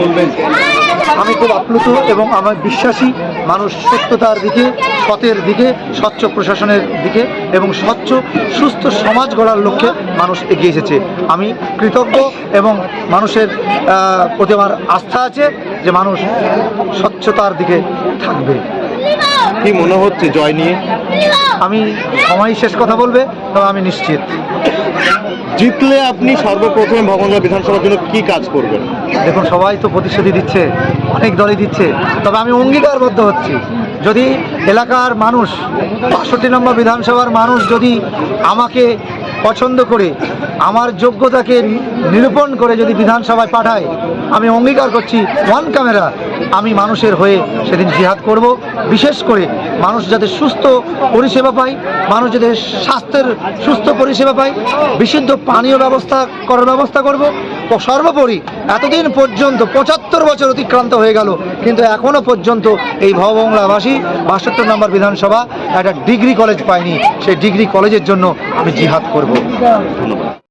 বলবেন আমি খুব আপ্লুত এবং আমার বিশ্বাসী মানুষ সত্যতার দিকে সতের দিকে স্বচ্ছ প্রশাসনের দিকে এবং স্বচ্ছ সুস্থ সমাজ গড়ার লক্ষ্যে মানুষ এগিয়ে এসেছে। আমি কৃতজ্ঞ এবং মানুষের প্রতি আমার আস্থা আছে যে মানুষ স্বচ্ছতার দিকে থাকবে। কি মনে হচ্ছে জয় নিয়ে? আমি সময় শেষ কথা বলবে তবে আমি নিশ্চিত। জিতলে আপনি সর্বপ্রথম ভগবান বিধানসভার জন্য কি কাজ করবেন? দেখুন, সবাই তো প্রতিশ্রুতি দিচ্ছে, অনেক দলই দিচ্ছে, তবে আমি অঙ্গীকারবদ্ধ হচ্ছি। যদি এলাকার মানুষ, বাষট্টি নম্বর বিধানসভার মানুষ যদি আমাকে পছন্দ করে। আমার যোগ্যতাকে নিরূপণ করে যদি বিধানসভায় পাঠায়, আমি অঙ্গীকার করছি ওয়ান ক্যামেরা আমি মানুষের হয়ে সেদিন জিহাদ করব। বিশেষ করে মানুষ যাতে সুস্থ পরিষেবা পায়, মানুষ যাতে স্বাস্থ্যের সুস্থ পরিষেবা পায়, বিশুদ্ধ পানীয় ব্যবস্থা করার ব্যবস্থা করব। সর্বোপরি এতদিন পর্যন্ত পঁচাত্তর বছর অতিক্রান্ত হয়ে গেল, কিন্তু এখনও পর্যন্ত এই ভববাংলাবাসী বাষট্টি নম্বর বিধানসভা একটা ডিগ্রি কলেজ পায়নি। সেই ডিগ্রি কলেজের জন্য আমি জিহাদ করব। ধন্যবাদ।